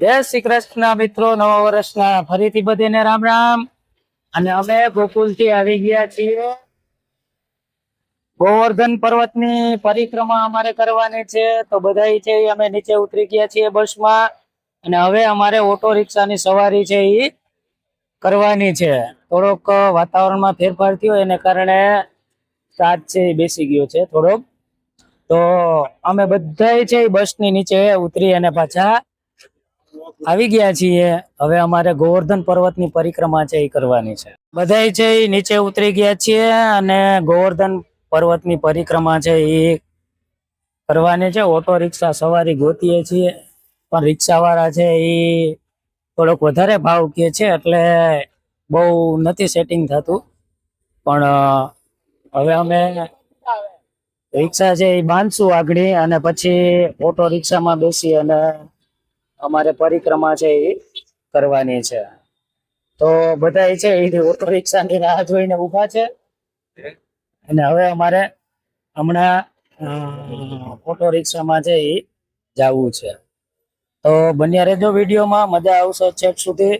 જય શ્રી કૃષ્ણ મિત્રો, નવા વર્ષના ફરીથી બધીને રામ રામ. અને અમે ગોકુલથી આવી ગયા છીએ. ગોવર્ધન પર્વતની પરિક્રમા અમારે કરવાની છે. તો બધા છે અમે નીચે ઉતરી ગયા છીએ બસમાં. અને હવે અમારે ઓટો રિક્ષાની સવારી છે એ કરવાની છે. થોડોક વાતાવરણમાં ફેરફાર થયો, એને કારણે સાત છે બેસી ગયો છે થોડોક. તો અમે બધા છે બસ બસની નીચે ઉતરી અને પાછા આવી ગયા છીએ. હવે અમારે ગોવર્ધન પર્વતની પરિક્રમા છે એ કરવાની છે. બધાય છે એ નીચે ઉતરી ગયા છીએ અને ગોવર્ધન પર્વતની પરિક્રમા છે એ કરવાની છે. ઓટો રિક્ષા સવારી ગોતીએ છીએ. પણ રિક્ષા વાળા છે એ થોડોક વધારે ભાવ કે છે એટલે બહુ નથી સેટિંગ થતું. પણ હવે અમે રિક્ષા છે એ બાંધશું આગળ અને પછી ઓટો રિક્ષામાં બેસી અને અમારે પરિક્રમા છે એ કરવાની છે. તો બધા છે, એ ઓટો રિક્ષાની રાહ જોઈને ઊભા છે. અને હવે અમારે હમણાં ઓટો રિક્ષામાં છે એ જવું છે. તો બન્યા રહેજો વિડીયોમાં, મજા આવશે છેક સુધી.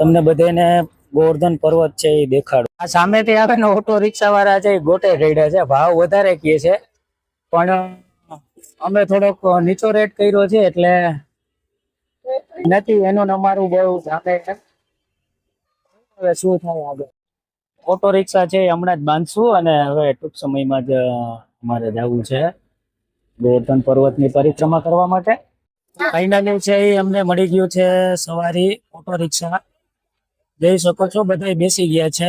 તમને બધાને ગોવર્ધન પર્વત છે એ દેખાડો. આ સામેથી આવે ને ઓટો રિક્ષા વાળા છે એ ગોટે રેડ્યા છે. ભાવ વધારે કહે છે. પણ અમે થોડોક નીચો રેટ કર્યો છે એટલે નથી, એનું અમારું બહુ જામે છે. શું થાય આગળ? ઓટો રિક્ષા છે હમણાં જ બાંધશું અને હવે ટૂંક સમયમાં જ અમારે જવું છે ગોવર્ધન પર્વતની પરિક્રમા કરવા માટે. ફાઇનલી છે એ અમને મળી ગયું છે સવારી ઓટો રિક્ષા. જઈ શકો છો બધા બેસી ગયા છે.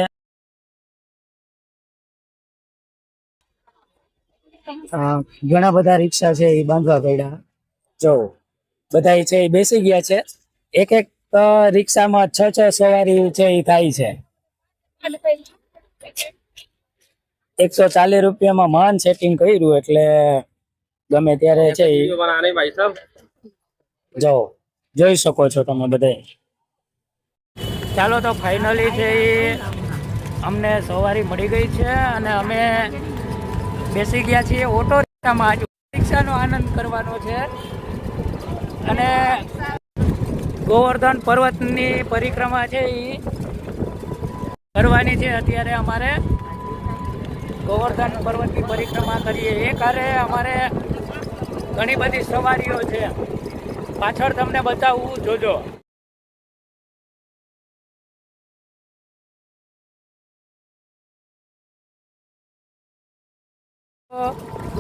ઘણા બધા રિક્ષા છે એ બાંધવા પડ્યા. જો બધા છે એ બેસી ગયા છે. એક એક રિક્ષામાં છ છ સવારી છે એ થાય છે. એકસો ચાલીસ રૂપિયામાં મહાન સેટિંગ કર્યું એટલે ગમે ત્યારે છે જો જોઈ શકો છો તમે બધા ચાલો તો ફાઇનલી છે ઈ અમને સવારી મળી ગઈ છે અને અમે બેસી ગયા છીએ ઓટો રિક્ષામાં. આજ રિક્ષાનો આનંદ કરવાનો છે. અને ગોવર્ધન પર્વતની પરિક્રમા છે એ કરવાની છે અત્યારે અમારે. ગોવર્ધન પર્વતની પરિક્રમા કરીએ. એ કારે અમારે ઘણી બધી સવારીઓ છે. પાછળ તમને બતાવું, જોજો.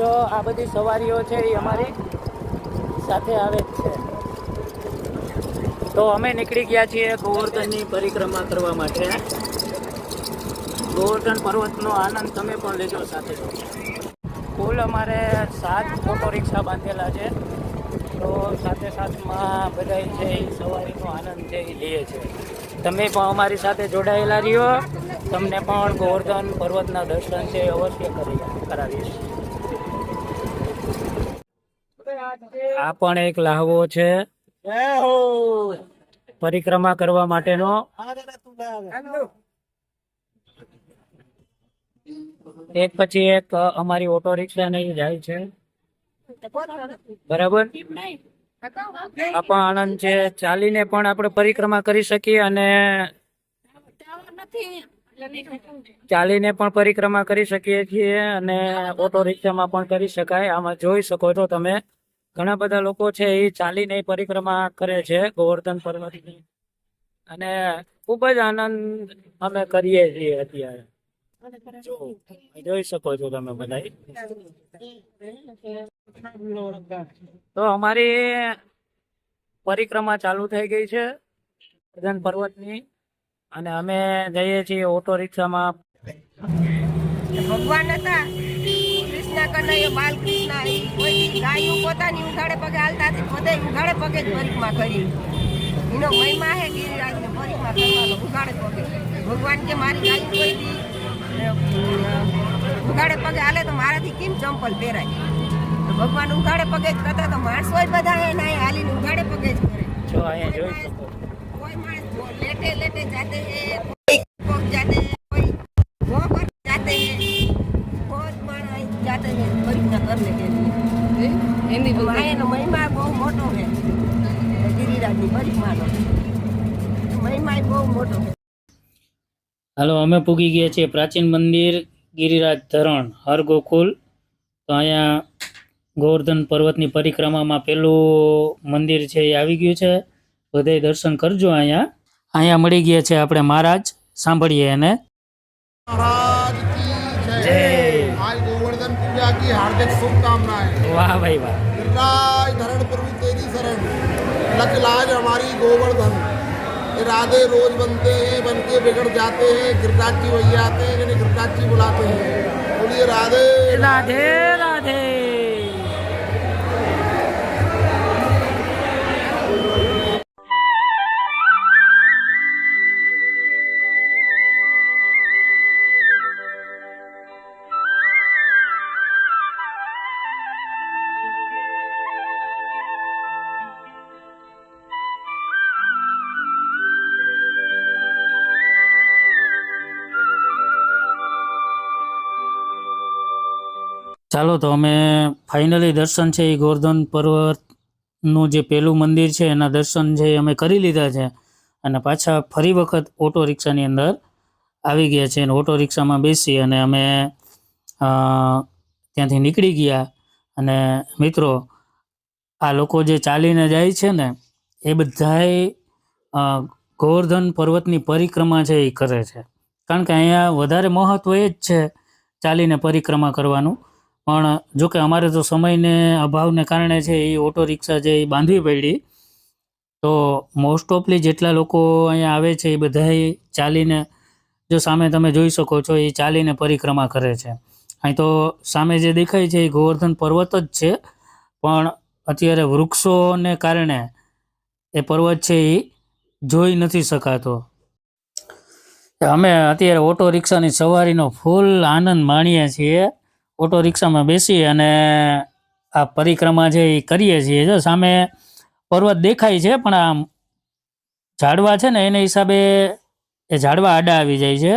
જો આ બધી સવારીઓ છે એ અમારી સાથે આવે જ છે. તો અમે નીકળી ગયા છીએ ગોવર્ધનની પરિક્રમા કરવા માટે. ગોવર્ધન પર્વતનો આનંદ તમે પણ લેજો સાથે. કુલ અમારે સાત ઓટો રિક્ષા બાંધેલા છે. તો સાથે સાથમાં બધા છે એ સવારીનો આનંદ છે એ લે છે. તમે પણ અમારી સાથે જોડાયેલા રહ્યો. તમને પણ ગોવર્ધન પર્વતના દર્શન છે અવશ્ય કરી કરાવીશ. આ પણ એક લાહવો છે. પરિક્રમા કરવા માટેનો. એક પછી એક અમારી ઓટો રિક્ષા નહીં જાય છે. બરાબર? આ પણ આનંદ છે. ચાલીને પણ આપણે પરિક્રમા કરી શકીએ અને ચાલીને પણ પરિક્રમા કરી શકીએ છીએ અને ઓટો રિક્ષામાં પણ કરી શકાય. આમાં જોઈ શકો છો તમે. ઘણા બધા લોકો છે એ ચાલીને પરિક્રમા કરે છે, ગોવર્ધન પર્વતની. અને ખૂબ જ આનંદ અમે કરીએ છીએ અત્યારે. જોઈ શકો છો તમે બધા તો અમારી પરિક્રમા ચાલુ થઈ ગઈ છે, ગોવર્ધન પર્વતની. અને અમે જઈએ છીએ ઓટો રિક્ષામાં. ભગવાન હતા. કૃષ્ણ કનૈયો બાલકૃષ્ણ કોઈ ગાયું પોતાની ઉઘાડે પગે હાલતા હતી પોતે ઉઘાડે પગે જ પરિક્રમા કરી. એનો મહિમા હે ગિરિરાજને પરિક્રમા કરવાનો ઉઘાડે પગે. ભગવાન કે મારી ગાયું કોઈ દી ઉઘાડે પગે હાલે તો મારાથી કેમ ચંપલ પહેરાય? તો ભગવાન ઉઘાડે પગે જ કરતા તો માણસો બધા હે ના હાલીને ઉઘાડે પગે જ કરે. જો અહીંયા જોઈ શકો. કોઈ માણસ લેટે લેટે જાતે હિન્દી બોલતી. એનો મહિમા બહુ મોટો છે. ગિરિરાજની મહિમાનો મહિમા બહુ મોટો છે. હાલો અમે પૂગી ગયા છીએ પ્રાચીન મંદિર ગિરિરાજ ધરણ હર ગોકુલ તો અહીંયા ગોવર્ધન પર્વતની પરિક્રમામાં પહેલું મંદિર છે એ આવી ગયું છે. બધે દર્શન કરજો અહીંયા. અહીંયા મળી ગયા છે આપણે મહારાજ. સાંભળીએ એને. की हार्दिक शुभकामनाएँ। वाह भाई वाह। बिरराज धरण प्रभु तेरी शरण लख लाज हमारी गोवर्धन। इरादे रोज बनते हैं बन के बिगड़ जाते हैं। गिरराज वही आते हैं जिन्हें गिरराज जी बुलाते हैं। बोलिए राधे। राधे राधे। ચાલો તો અમે ફાઇનલી દર્શન છે એ ગોવર્ધન પર્વતનું જે પેલું મંદિર છે એના દર્શન છે અમે કરી લીધા છે અને પાછા ફરી વખત ઓટો રિક્ષાની અંદર આવી ગયા છે અને ઓટો રિક્ષામાં બેસી અને અમે ત્યાંથી નીકળી ગયા અને મિત્રો આ લોકો જે ચાલીને જાય છે ને એ બધાય અ, ગોવર્ધન પર્વતની પરિક્રમા છે એ કરે છે. કારણ કે અહીંયા વધારે મહત્ત્વ એ જ છે ચાલીને પરિક્રમા કરવાનું. પણ જો કે અમારે તો સમયને અભાવને કારણે છે એ ઓટો રિક્ષા છે એ બાંધવી પડી, તો મોસ્ટ ઓફલી જેટલા લોકો અહીંયા આવે છે એ બધાય ચાલીને, જો સામે તમે જોઈ શકો છો એ ચાલીને પરિક્રમા કરે છે. અહીં તો સામે જે દેખાય છે એ ગોવર્ધન પર્વત જ છે, પણ અત્યારે વૃક્ષોને કારણે એ પર્વત છે એ જોઈ નથી શકાતો. અમે અત્યારે ઓટો રિક્ષાની સવારીનો ફૂલ આનંદ માણીએ છીએ. ઓટો રિક્ષામાં બેસી અને આ પરિક્રમા છે એ કરીએ છીએ, જો સામે પર્વત દેખાય છે, પણ આ ઝાડવા છે ને, એને હિસાબે એ ઝાડવા આડા આવી જાય છે.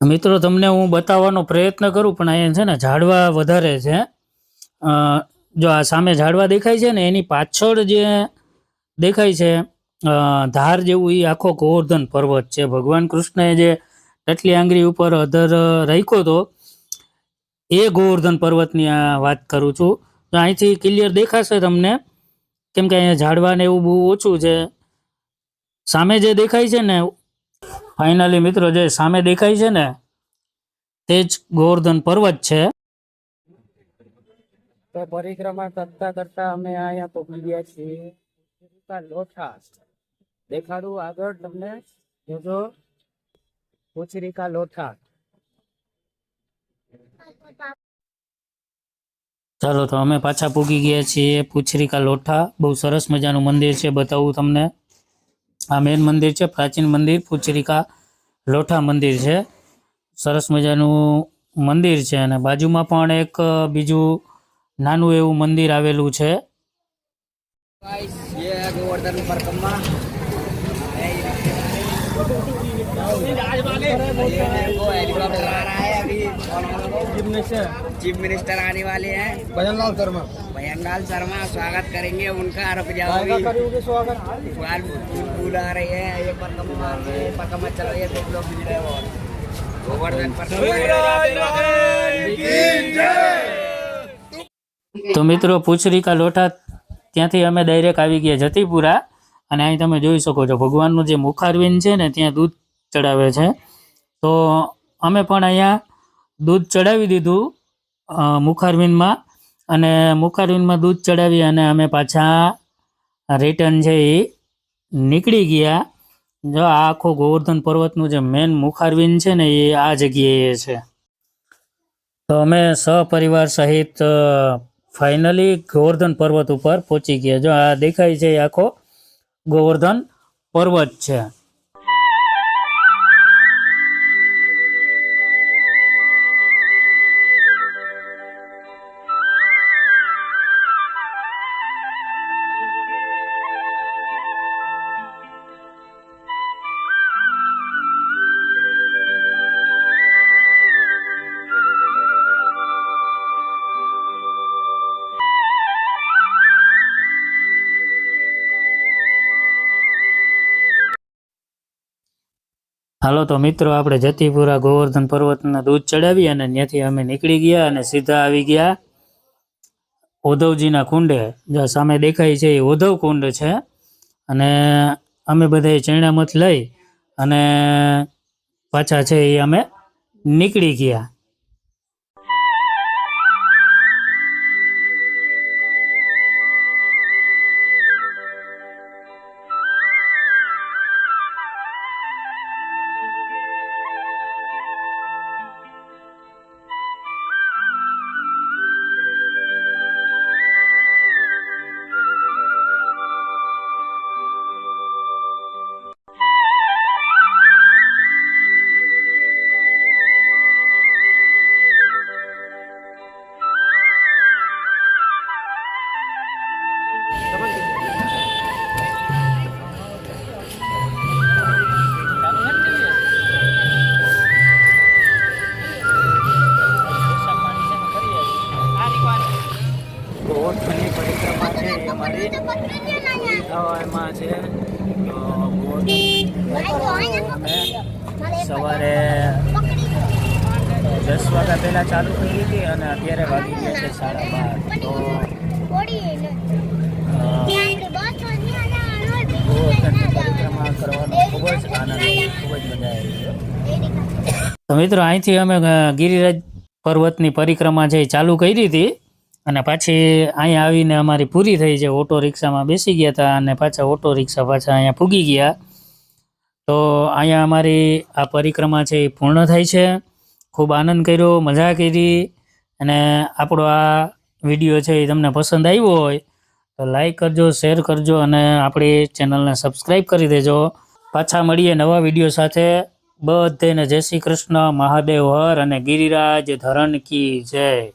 મિત્રો, તમને હું બતાવવાનો પ્રયત્ન કરું, પણ અહીંયા છે ને, ઝાડવા વધારે છે. જો આ સામે ઝાડવા દેખાય છે ને, એની પાછળ જે દેખાય છે ધાર જેવું એ આખો ગોવર્ધન પર્વત છે. ભગવાન કૃષ્ણએ જે ટટલી આંગળી ઉપર અધર રાખ્યો હતો એ ગોવર્ધન પર્વતની વાત કરું છું. તો અહીંથી ક્લિયર દેખાશે તમને, કેમ કે અહીંયા ઝાડવા ને એવું બહુ ઓછું છે. સામે જે દેખાય છે ને ફાઇનલી મિત્રો જે સામે દેખાય છે ને, તે જ ગોવર્ધન પર્વત છે. તો પરિક્રમા કરતા કરતા અમે અહીંયા પહોંચી ગયા છીએ. લોઠા. દેખાડું આગળ તમને. જોજો. કોચરીકા લોઠા. ચાલો, તો અમે પાછા પૂગી ગયા છીએ પૂછરિકા લોઠા. બહુ સરસ મજાનું મંદિર છે, બતાવું તમને. આ મેન મંદિર છે, પ્રાચીન મંદિર, પૂછરિકા લોઠા મંદિર છે. સરસ મજાનું મંદિર છે અને બાજુમાં પણ એક બીજું નાનું એવું મંદિર આવેલું છે. Govardhan चीफ मिनिस्टर आने वाले हैं भजन लाल शर्मा भयनलाल शर्मा स्वागत करेंगे उनका रुक जाओ अभी बाल फूल आ रही है ये परिक्रमा मार रहे हैं परिक्रमा चल रही है देख लो बिज रहे हो गोवर्धन परिक्रमा તો મિત્રો પુછરીકા લોઠા ત્યાંથી અમે ડાયરેક્ટ આવી ગયા જતીપુરા અને અહીં તમે જોઈ શકો છો ભગવાનનું જે મુખારવિંદ છે ને ત્યાં દૂધ ચડાવે છે તો અમે પણ અહીંયા દૂધ ચડાવી દીધું મુખારવિનમાં અને મુખારવિંદમાં દૂધ ચડાવી અને અમે પાછા રિટર્ન છે એ નીકળી ગયા. જો આ આખો ગોવર્ધન પર્વતનું જે મેન મુખારવિન છે ને એ આ જગ્યાએ છે. તો અમે સહપરિવાર સહિત ફાઇનલી ગોવર્ધન પર્વત ઉપર પહોંચી ગયા. જો આ દેખાય છે આખો ગોવર્ધન પર્વત છે. હાલો તો મિત્રો, આપણે જતીપુરા ગોવર્ધન પર્વતના દૂધ ચડાવી અને ત્યાંથી અમે નીકળી ગયા અને સીધા આવી ગયા ઉદ્ધવજીના કુંડે. જો સામે દેખાય છે એ ઉદ્ધવ કુંડ છે. અને અમે બધા ચરણામત લઈ અને પાછા છે એ અમે નીકળી ગયા. અત્યારે વાગી ગયા છે સાડા બાર. તો પરિક્રમા કરવાનો ખૂબ જ આનંદ ખૂબ જ મજા આવી તો મિત્રો અહીંથી અમે ગિરિરાજ પર્વતની પરિક્રમા જે ચાલુ કરી હતી અને પાછી અહીંયા આવીને અમારી પૂરી થઈ છે ઓટો રિક્ષામાં બેસી ગયા હતા અને પાછા ઓટો રિક્ષા પાછા અહીંયા પૂગી ગયા. તો અહીંયા અમારી આ પરિક્રમા છે એ પૂર્ણ થાય છે. ખૂબ આનંદ કર્યો મજા કરી. અને આપણો આ વીડિયો છે એ તમને પસંદ આવ્યો હોય, તો લાઈક કરજો શેર કરજો અને આપણી ચેનલને સબસ્ક્રાઈબ કરી દેજો. પાછા મળીએ નવા વીડિયો સાથે. બધાને જય શ્રી કૃષ્ણ, મહાદેવ, હર અને ગિરિરાજ, ધરણ કી જય.